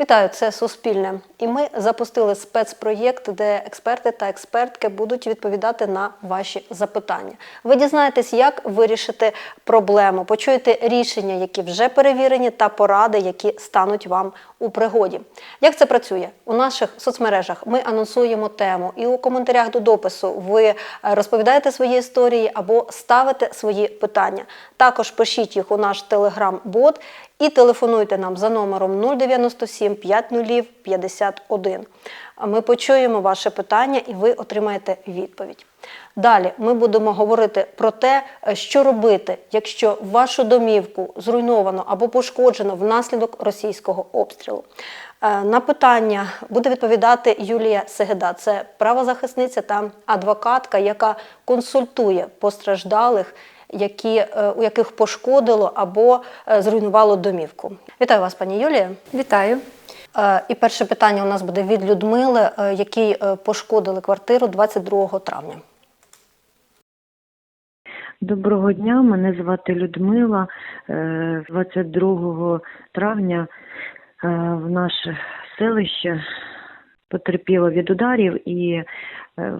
Вітаю, це Суспільне. І ми запустили спецпроєкт, де експерти та експертки будуть відповідати на ваші запитання. Ви дізнаєтесь, як вирішити проблему, почуєте рішення, які вже перевірені, та поради, які стануть вам у пригоді. Як це працює? У наших соцмережах ми анонсуємо тему, і у коментарях до допису ви е, розповідаєте свої історії або ставите свої питання. Також пишіть їх у наш телеграм-бот і телефонуйте нам за номером 097 50 51. Ми почуємо ваше питання і ви отримаєте відповідь. Далі ми будемо говорити про те, що робити, якщо вашу домівку зруйновано або пошкоджено внаслідок російського обстрілу. Е, На питання буде відповідати Юлія Сегеда. Це правозахисниця та адвокатка, яка консультує постраждалих, які, е, у яких пошкодило або е, зруйнувало домівку. Вітаю вас, пані Юлія. Вітаю. Е, І перше питання у нас буде від Людмили, якій пошкодили квартиру 22 травня. Доброго дня, мене звати Людмила. Е, 22 травня в наше селище потерпіло від ударів і е,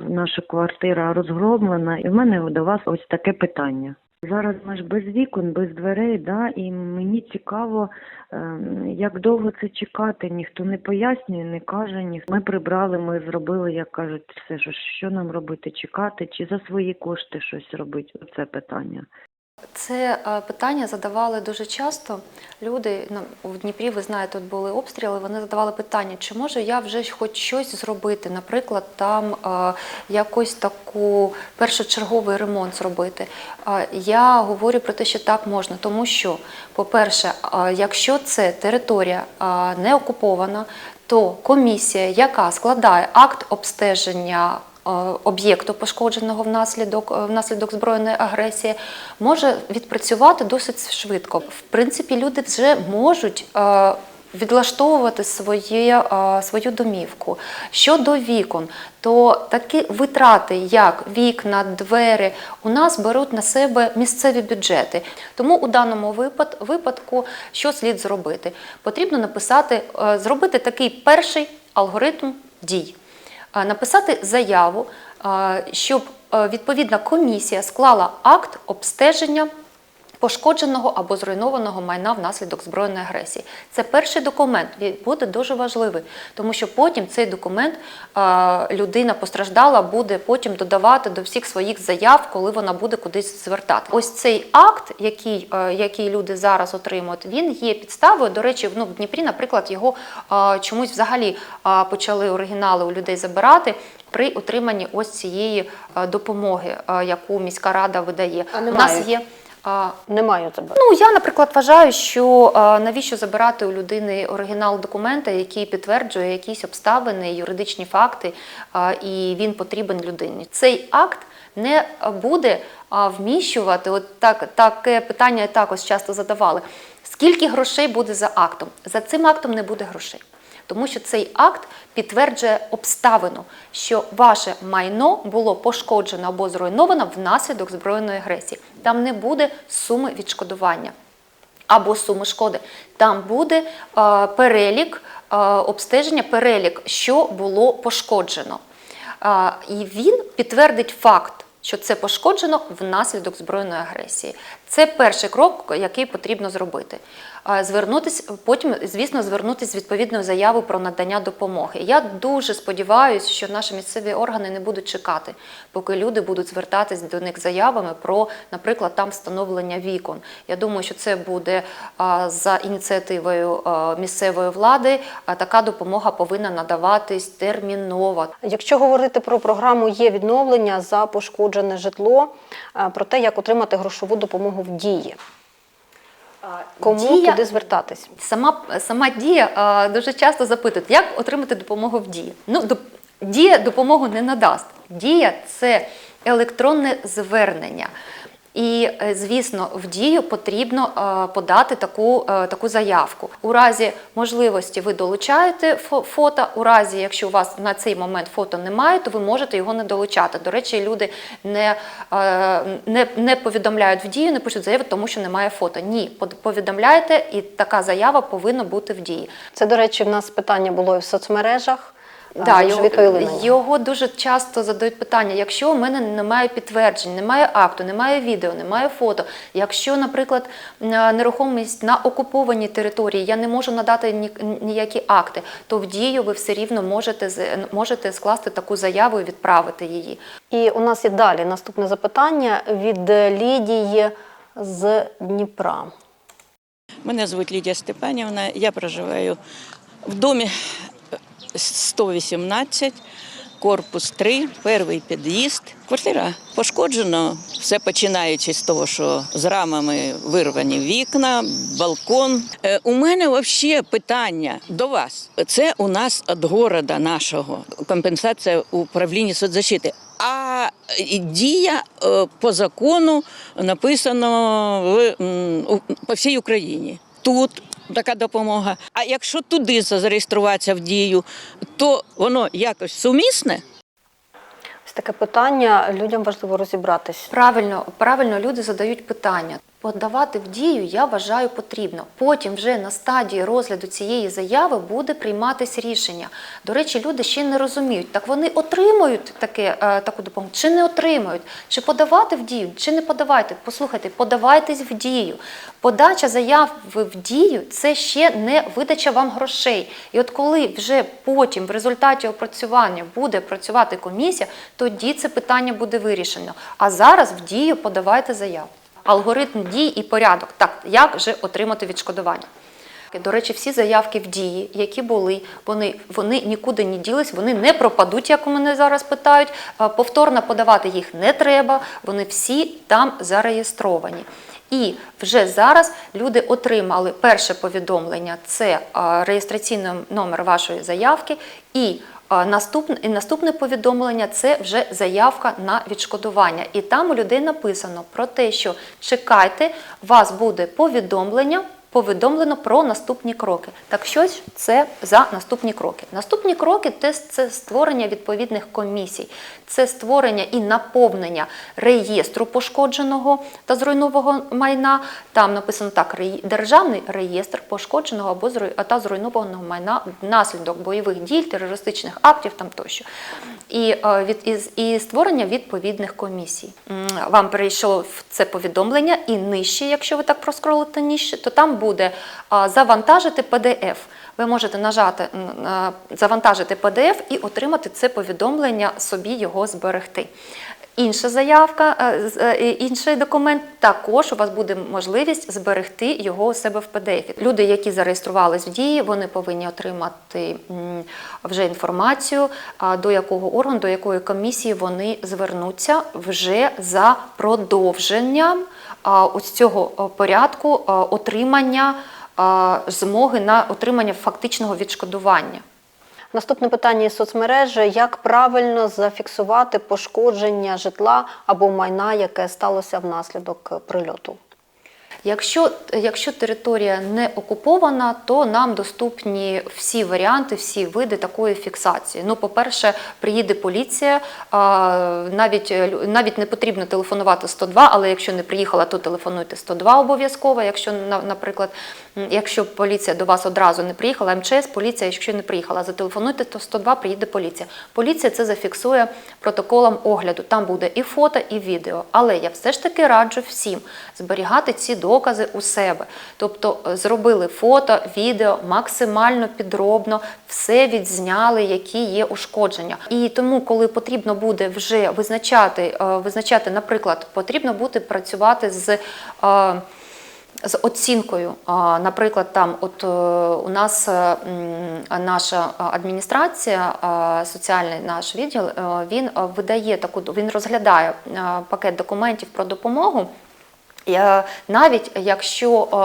наша квартира розгромлена. І в мене до вас ось таке питання. Зараз ми ж без вікон, без дверей, да, і мені цікаво, ем, як довго це чекати. Ніхто не пояснює, не каже. Ні. Ми прибрали, ми зробили, як кажуть, все що, що нам робити, чекати, чи за свої кошти щось робити. Оце питання. Це е, питання задавали дуже часто. Люди ну, в Дніпрі, ви знаєте, тут були обстріли. Вони задавали питання, чи можу я вже хоч щось зробити, наприклад, там е, якось таку першочерговий ремонт зробити. Я говорю про те, що так можна, тому що, по-перше, е, якщо це територія не окупована, то комісія, яка складає акт обстеження об'єкту, пошкодженого внаслідок, е, внаслідок збройної агресії, може відпрацювати досить швидко. В принципі, люди вже можуть. е, Відлаштовувати своє, е, свою домівку. Щодо вікон, то такі витрати, як вікна, двері, у нас беруть на себе місцеві бюджети. Тому у даному випад- випадку що слід зробити? Потрібно написати, е, зробити такий перший алгоритм дій. Е, Написати заяву, е, щоб е, відповідна комісія склала акт обстеження пошкодженого або зруйнованого майна внаслідок збройної агресії. Це перший документ, він буде дуже важливий, тому що потім цей документ людина постраждала буде потім додавати до всіх своїх заяв, коли вона буде кудись звертати. Ось цей акт, який, який люди зараз отримують, він є підставою. До речі, ну, в Дніпрі, наприклад, його чомусь взагалі почали оригінали у людей забирати. При отриманні ось цієї допомоги, яку міська рада видає, А у нас є а, Немає тебе. Ну, я, наприклад, вважаю, що а, навіщо забирати у людини оригінал документа, який підтверджує якісь обставини, юридичні факти, а, і він потрібен людині. Цей акт не буде а, вміщувати, от так, таке питання також часто задавали. Скільки грошей буде за актом? За цим актом не буде грошей. Тому що цей акт підтверджує обставину, що ваше майно було пошкоджено або зруйновано внаслідок збройної агресії. Там не буде суми відшкодування або суми шкоди. Там буде е, перелік е, обстеження, перелік, що було пошкоджено. Е, і він підтвердить факт. Що це пошкоджено внаслідок збройної агресії. Це перший крок, який потрібно зробити. Звернутись, потім, звісно, звернутися з відповідною заявою про надання допомоги. Я дуже сподіваюся, що наші місцеві органи не будуть чекати, поки люди будуть звертатись до них заявами про, наприклад, там встановлення вікон. Я думаю, що це буде за ініціативою місцевої влади. Така допомога повинна надаватись терміново. Якщо говорити про програму є відновлення за пошкоджене житло, е, про те, як отримати грошову допомогу в дії. Кому Дія- туди звертатись? Сама, сама дія дуже часто запитують, як отримати допомогу в дії. Ну, дія допомогу не надасть. Дія це електронне звернення. І, е, звісно, в дію потрібно е, подати таку, е, таку заявку. У разі можливості ви долучаєте фото. У разі, якщо у вас на цей момент фото немає, то ви можете його не долучати. До речі, люди не, не, не повідомляють в дію, не пишуть заяву, тому що немає фото. Ні, повідомляєте, і така заява повинна бути в дії. Це, до речі, в нас питання було і в соцмережах. Да, його, відповіли його дуже часто задають питання: якщо у мене немає підтверджень, немає акту, немає відео, немає фото. Якщо, наприклад, нерухомість на окупованій території, я не можу надати ні- ніякі акти, то в дію ви все рівно можете можете скласти таку заяву і відправити її. І у нас і далі наступне запитання від Лідії з Дніпра. Мене звуть Лідія Степанівна. Я проживаю в домі 118, корпус 3, перший під'їзд. Квартира пошкоджена, все починаючи з того, що з рамами вирвані вікна, балкон. Е, у мене взагалі питання до вас. Це у нас від города нашого компенсація управління соцзащити. А дія е, по закону написано в, по всій Україні. Тут така допомога. А якщо туди зареєструватися в дію, то воно якось сумісне. Таке питання. Людям важливо розібратись. Правильно, правильно люди задають питання. Подавати в дію я вважаю потрібно. Потім вже на стадії розгляду цієї заяви буде прийматись рішення. До речі, люди ще не розуміють, так вони отримують таке, е, таку допомогу чи не отримують, чи подавати в дію, чи не подавайте. Послухайте, подавайтесь в дію. Подача заяви в дію це ще не видача вам грошей. І от коли вже потім в результаті опрацювання буде працювати комісія, тоді це питання буде вирішено. А зараз в дію подавайте заяву. Алгоритм дій і порядок. Так, як же отримати відшкодування? До речі, всі заявки в дії, які були, вони, вони нікуди не ділись, вони не пропадуть, як у мене зараз питають. Повторно подавати їх не треба, вони всі там зареєстровані. І вже зараз люди отримали перше повідомлення це реєстраційний номер вашої заявки, і наступне, і наступне повідомлення це вже заявка на відшкодування. І там у людей написано про те, що чекайте, вас буде повідомлення. Повідомлено про наступні кроки. Так що це за наступні кроки? Наступні кроки це, створення відповідних комісій, це створення і наповнення реєстру пошкодженого та зруйнованого майна. Там написано так: державний реєстр пошкодженого або та зруйнованого майна внаслідок бойових дій, терористичних актів там тощо. І, е, від, і створення відповідних комісій. Вам прийшло це повідомлення, і нижче, якщо ви так проскролите нижче, то там буде завантажити PDF. Ви можете нажати завантажити PDF і отримати це повідомлення, собі його зберегти. Інша заявка, е, е, інший документ також у вас буде можливість зберегти його у себе в PDF. Люди, які зареєструвались в дії, вони повинні отримати вже інформацію, до якого органу, до якої комісії вони звернуться вже за продовженням ось цього порядку отримання змоги на отримання фактичного відшкодування. Наступне питання із соцмережі: як правильно зафіксувати пошкодження житла або майна, яке сталося внаслідок прильоту? Якщо, якщо територія не окупована, то нам доступні всі варіанти, всі види такої фіксації. Ну, по-перше, приїде поліція, навіть, навіть не потрібно телефонувати 102, але якщо не приїхала, то телефонуйте 102 обов'язково. Якщо, наприклад, якщо поліція до вас одразу не приїхала, МЧС, поліція, якщо не приїхала, зателефонуйте, то 102 приїде поліція. Поліція це зафіксує протоколом огляду. Там буде і фото, і відео. Але я все ж таки раджу всім зберігати ці докази у себе. Тобто е, зробили фото, відео максимально підробно, все відзняли, які є ушкодження. І тому, коли потрібно буде вже визначати, е, визначати, наприклад, потрібно буде працювати з. е, з оцінкою, наприклад, там, от у нас наша адміністрація, соціальний наш відділ, він видає таку, він розглядає пакет документів про допомогу. Я- Навіть якщо е,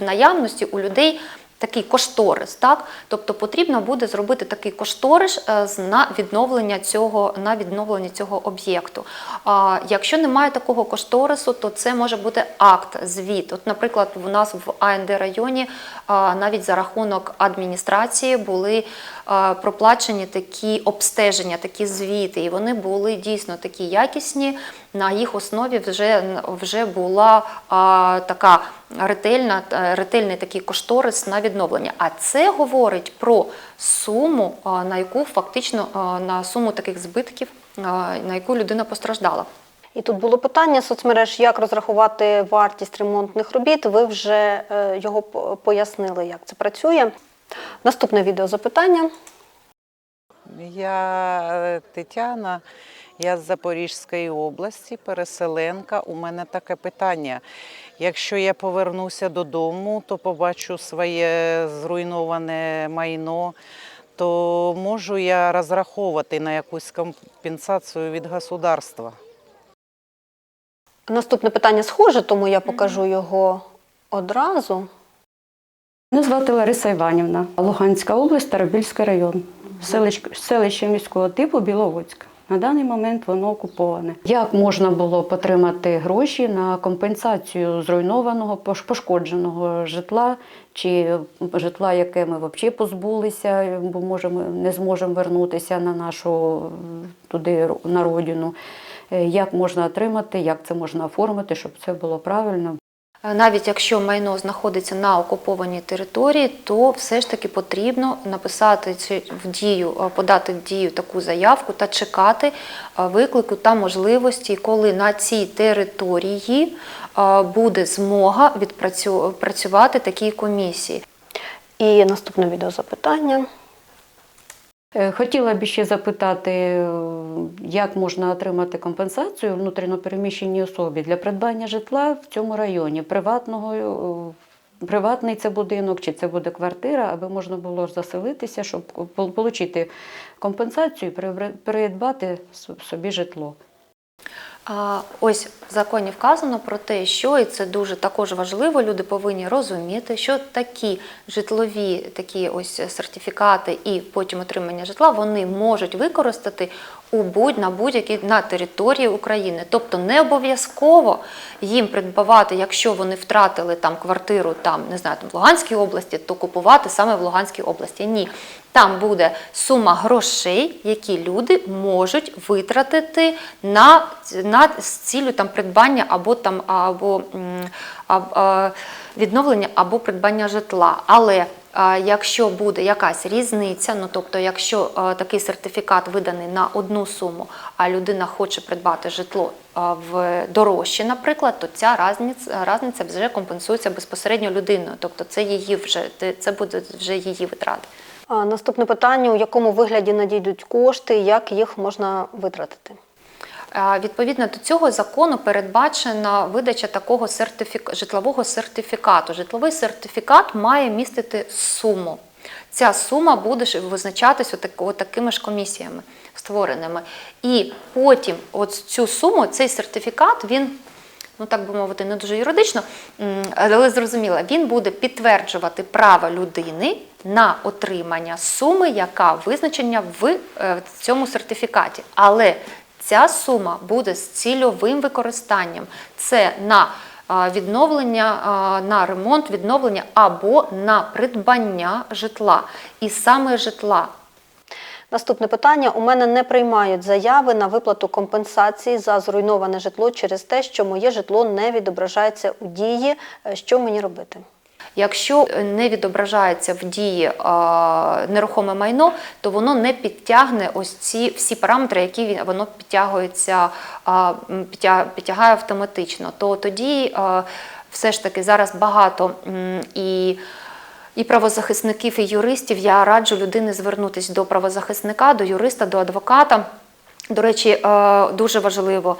в наявності у людей такий кошторис. Так? Тобто потрібно буде зробити такий кошторис е, на відновлення цього, на відновлення цього об'єкту. Якщо немає такого кошторису, то це може бути акт, звіт. От, наприклад, у нас в АНД районі навіть за рахунок адміністрації були проплачені такі обстеження, такі звіти, і вони були дійсно такі якісні. На їх основі вже, вже була а, така ретельна, е, ретельний такий кошторис на відновлення. А це говорить про суму, а, на яку фактично а, на суму таких збитків, а, на яку людина постраждала. І тут було питання соцмереж, як розрахувати вартість ремонтних робіт. Ви вже е, його пояснили, як це працює. Наступне відео запитання. Я е, Тетяна, я з Запорізької області, переселенка. У мене таке питання. Якщо я повернуся додому, то побачу своє зруйноване майно, то можу я розраховувати на якусь компенсацію від государства? Наступне питання схоже, тому я покажу його одразу. Мене звати Лариса Іванівна, Луганська область, Старобільський район, селищ- селище міського типу Біловодськ. На даний момент воно окуповане. Як можна було б отримати гроші на компенсацію зруйнованого, пошкодженого житла чи житла, яке ми взагалі позбулися, бо можемо не зможемо вернутися на нашу туди на родину. Е, Як можна отримати, як це можна оформити, щоб це було правильно. Е, Навіть якщо майно знаходиться на окупованій території, то все ж таки потрібно написати в дію, е, подати в дію таку заявку та чекати е, виклику та можливості, коли на цій території буде змога відпрацювати такій комісії. І наступне відео запитання. Е, Хотіла б ще запитати, е, як можна отримати компенсацію внутрішньопереміщеній особі для придбання житла в цьому районі, приватного, е, приватний це будинок чи це буде квартира, аби можна було заселитися, щоб отримати компенсацію і придбати собі житло. Ось в законі вказано про те, що і це дуже також важливо. Люди повинні розуміти, що такі житлові такі ось сертифікати і потім отримання житла вони можуть використати у будь на будь-якій на території України. Тобто не обов'язково їм придбавати, якщо вони втратили там квартиру, там не знаю, там в Луганській області, то купувати саме в Луганській області. Ні. Там буде сума грошей, які люди можуть витратити на, на з цілю там придбання або там або а- відновлення або придбання житла. Але якщо буде якась різниця, ну тобто, якщо такий сертифікат виданий на одну суму, а людина хоче придбати житло в дорожче, наприклад, то ця разниця вже компенсується безпосередньо людиною. Тобто це її вже це буде вже її витрати. Наступне питання: у якому вигляді надійдуть кошти, як їх можна витратити? Відповідно до цього закону передбачена видача такого сертифік... житлового сертифікату. Житловий сертифікат має містити суму. Ця сума буде визначатись отакими ж комісіями створеними. І потім от цю суму, цей сертифікат, він, ну так би мовити, не дуже юридично, але зрозуміло, він буде підтверджувати право людини на отримання суми, яка визначена в е, цьому сертифікаті. Але Ця сума буде з цільовим використанням. Це на відновлення, на ремонт, відновлення або на придбання житла. І саме житла. Наступне питання: у мене не приймають заяви на виплату компенсації за зруйноване житло через те, що моє житло не відображається у дії. Е, Що мені робити? Якщо не відображається в дії а, нерухоме майно, то воно не підтягне ось ці всі параметри, які воно підтягується, а, підтя- підтягає автоматично. То тоді а, все ж таки зараз багато і. І правозахисників, і юристів я раджу людини звернутися до правозахисника, до юриста, до адвоката. До речі, е, дуже важливо,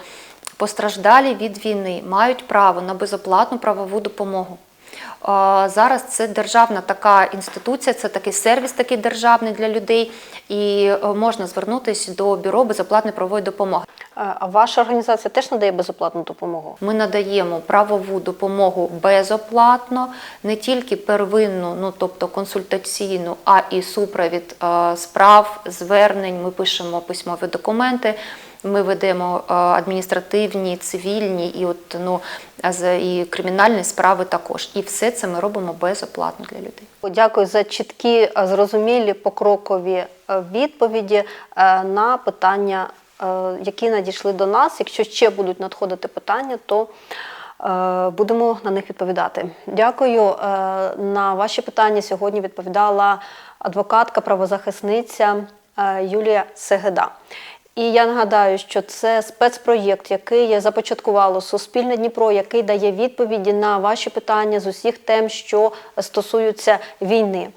постраждалі від війни мають право на безоплатну правову допомогу. Е, Зараз це державна така інституція, це такий сервіс такий державний для людей, і е, можна звернутися до бюро безоплатної правової допомоги. Е, А ваша організація теж надає безоплатну допомогу? Ми надаємо правову допомогу безоплатно, не тільки первинну, ну тобто консультаційну, а і супровід е, справ, звернень. Ми пишемо письмові документи. Ми ведемо е, адміністративні, цивільні і от ну і кримінальні справи також. І все це ми робимо безоплатно для людей. Дякую за чіткі, зрозумілі покрокові відповіді на питання, які надійшли до нас. Якщо ще будуть надходити питання, то е, будемо на них відповідати. Дякую. Е, На ваші питання сьогодні відповідала адвокатка, правозахисниця е, Юлія Сегеда. І я нагадаю, що це спецпроєкт, який започаткувало Суспільне Дніпро, який дає відповіді на ваші питання з усіх тем, що стосуються війни.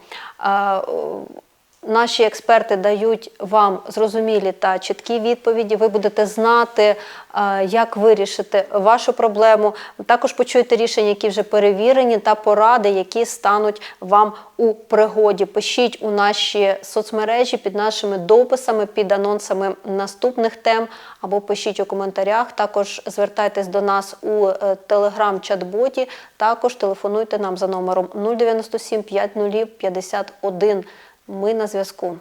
Наші експерти дають вам зрозумілі та чіткі відповіді. Ви будете знати, е, як вирішити вашу проблему. Також почуєте рішення, які вже перевірені, та поради, які стануть вам у пригоді. Пишіть у наші соцмережі під нашими дописами, під анонсами наступних тем, або пишіть у коментарях. Також звертайтесь до нас у е, телеграм-чат-боті. Також телефонуйте нам за номером 097 50 51. Ми на зв'язку.